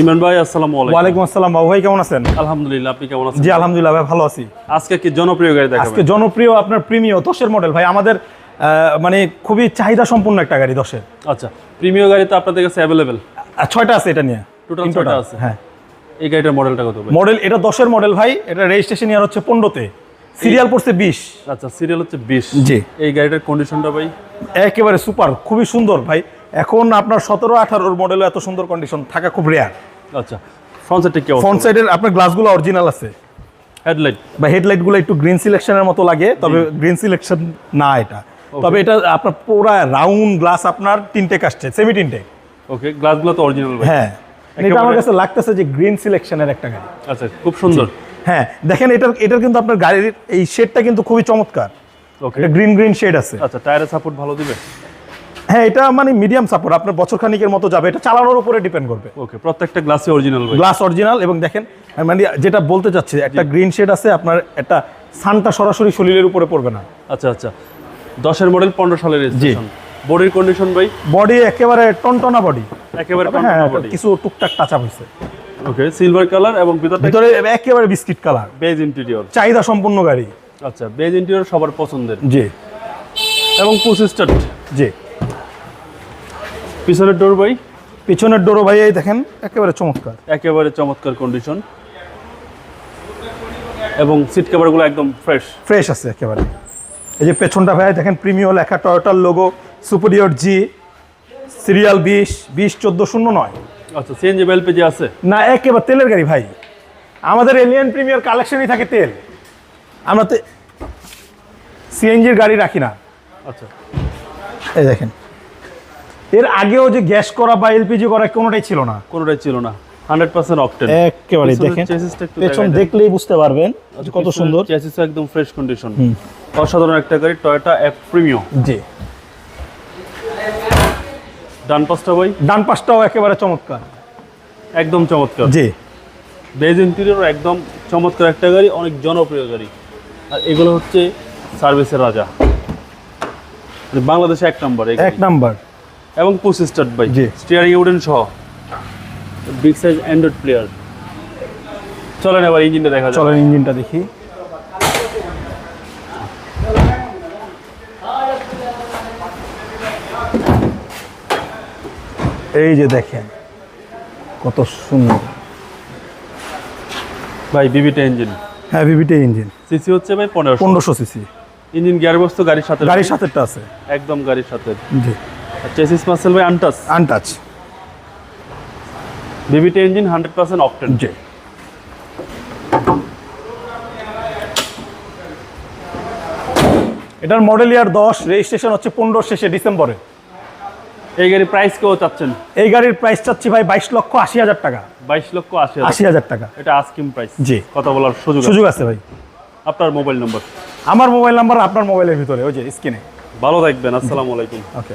ইমরান ভাই আসসালামু আলাইকুম। ওয়ালাইকুম আসসালাম বাবু ভাই কেমন আছেন? আলহামদুলিল্লাহ আপনি কেমন আছেন? জি আলহামদুলিল্লাহ ভাই ভালো আছি। আজকে কি জনপ্রিয় গাড়ি আজকে জনপ্রিয় আপনার প্রিমিয় দশের মডেল ভাই আমাদের মানে খুবই চাহিদা সম্পন্ন একটা গাড়ি দশের। আচ্ছা প্রিমিয় গাড়ি তো আপনাদের কাছে আর ছয়টা আছে এটা নিয়ে। তিন ছয়টা আছে। হ্যাঁ। এই গাড়িটার মডেলটা কত ভাই? মডেল এটা দশের মডেল ভাই। এটা রেজিস্ট্রেশন ইয়ার হচ্ছে পনেরোতে। সিরিয়াল পড়ছে বিশ। আচ্ছা সিরিয়াল হচ্ছে বিশ। জি। এই গাড়িটার কন্ডিশনটা ভাই? একেবারে সুপার খুবই সুন্দর ভাই। এখন আপনার সতেরো আঠারোর মডেল এত সুন্দর কন্ডিশন থাকা খুব রেয়ার আচ্ছা ফ্রন্ট সাইডটা কি ফ্রন্ট সাইডের আপনার গ্লাসগুলো অরিজিনাল আছে। হেডলাইট বা হেডলাইটগুলো একটু গ্রিন সিলেকশনের মতো লাগে তবে গ্রিন সিলেকশন না এটা। তবে এটা আপনার পুরো রাউন্ড গ্লাস আপনার তিনটেক আসছে সেমি তিনটেক ওকে গ্লাসগুলো তো অরিজিনাল হ্যাঁ। এটা আমার কাছে লাগতেছে যে গ্রিন সিলেকশনের একটা গাড়ি। আচ্ছা খুব সুন্দর। হ্যাঁ দেখেন এটার এটার কিন্তু আপনার গাড়ির এই শেডটা কিন্তু খুবই চমৎকার। ওকে এটা গ্রিন গ্রিন শেড আছে। আচ্ছা টায়ারের সাপোর্ট ভালো দিবে? হ্যাঁ এটা মানে মিডিয়াম সাপোর্ট আপনার বছর খানিকের মতো যাবে। এটা চালানোর উপরে ডিপেন্ড করবে। ওকে প্রত্যেকটা গ্লাসে অরিজিনাল গ্লাস অরিজিনাল এবং দেখেন মানে যেটা বলতে চাচ্ছি একটা গ্রিন শেড আছে আপনার একটা সানটা সরাসরি শরীরের উপরে পড়বে না। আচ্ছা আচ্ছা। দশের মডেল পনেরো সালের রেজিস্ট্রেশন বডির কন্ডিশন ভাই? বডি একেবারে টনটনা বডি একেবারে হ্যাঁ বডি কিছু টুকটাক টাচ হয়েছে। ওকে সিলভার কালার এবং ভিতরে একেবারে বিস্কিট কালার বেজ ইন্টেরিয়র চাহিদা সম্পূর্ণ গাড়ি। আচ্ছা বেজ ইন্টেরিয়র সবার পছন্দের। জি। এবং পুশ জি। পিছনের ডোর ভাই? পিছনের ডোরো ভাই এই দেখেন একেবারে চমৎকার। একেবারে চমৎকার কন্ডিশন এবং সিট কভারগুলো একদম ফ্রেশ ফ্রেশ আছে একেবারে। এই যে পেছনটা ভাই দেখেন প্রিমিয় লেখা টয়োটার লোগো সুপিরিয়র জি সিরিয়াল বিশ বিশ চোদ্দ শূন্য নয়। আচ্ছা সিএনজি এলপিজি আছে? না একেবারে তেলের গাড়ি ভাই। আমাদের এলিয়ান প্রিমিয়ার কালেকশনই থাকে তেল। আমরা তে সিএনজির গাড়ি রাখি না। আচ্ছা। এই দেখেন এর আগেও যে গ্যাস করা বা এলপিজি করা কোনোটাই ছিল না। কোনোটাই ছিল না। হান্ড্রেড পার্সেন্ট অকটেন একেবারে দেখেন। পেছন দেখলেই বুঝতে পারবেন কত সুন্দর। চেসিস একদম ফ্রেশ কন্ডিশন অসাধারণ একটা গাড়ি টয়োটা এফ প্রিমিয়াম জি। ডান পাশটা ভাই? ডান পাশটাও একেবারে চমৎকার। একদম চমৎকার। জি। বেজ ইন্টেরিয়র একদম চমৎকার একটা গাড়ি অনেক জনপ্রিয় গাড়ি। আর এগুলো হচ্ছে সার্ভিসের রাজা। মানে বাংলাদেশে এক নম্বর এক নাম্বার এবং push start by G. Steering wooden সহ। বিগ সাইজ অ্যান্ড্রয়েড প্লেয়ার চলেন এবার ইঞ্জিনটা দেখা যাক। চলেন ইঞ্জিনটা দেখি। এই যে দেখেন কত সুন্দর। ভাই বিবিটা ইঞ্জিন হ্যাঁ ভিভিটি ইঞ্জিন সিসি হচ্ছে ভাই পনেরোশো। পনেরোশো সিসি ইঞ্জিন গিয়ার বস্তু গাড়ির সাথে গাড়ির সাথেটা আছে। একদম গাড়ির সাথে। জি। চেসিস মাসেল ভাই untouch untouch. বিবিটা engine hundred percent octane. G. এটার মডেল ইয়ার দশ রেজিস্ট্রেশন হচ্ছে পনেরো শেষে ডিসেম্বরে। এই গাড়ির প্রাইস কেউ চাচ্ছেন? এই গাড়ির প্রাইস চাচ্ছি ভাই বাইশ লক্ষ আশি হাজার টাকা। বাইশ লক্ষ আশি আশি হাজার টাকা। এটা আস্কিম প্রাইস জি। কথা বলার সুযোগ সুযোগ আছে ভাই। আপনার মোবাইল নম্বর আমার মোবাইল নাম্বার আপনার মোবাইলের ভিতরে ওই যে স্ক্রিনে ভালো থাকবেন আসসালামু আলাইকুম। ওকে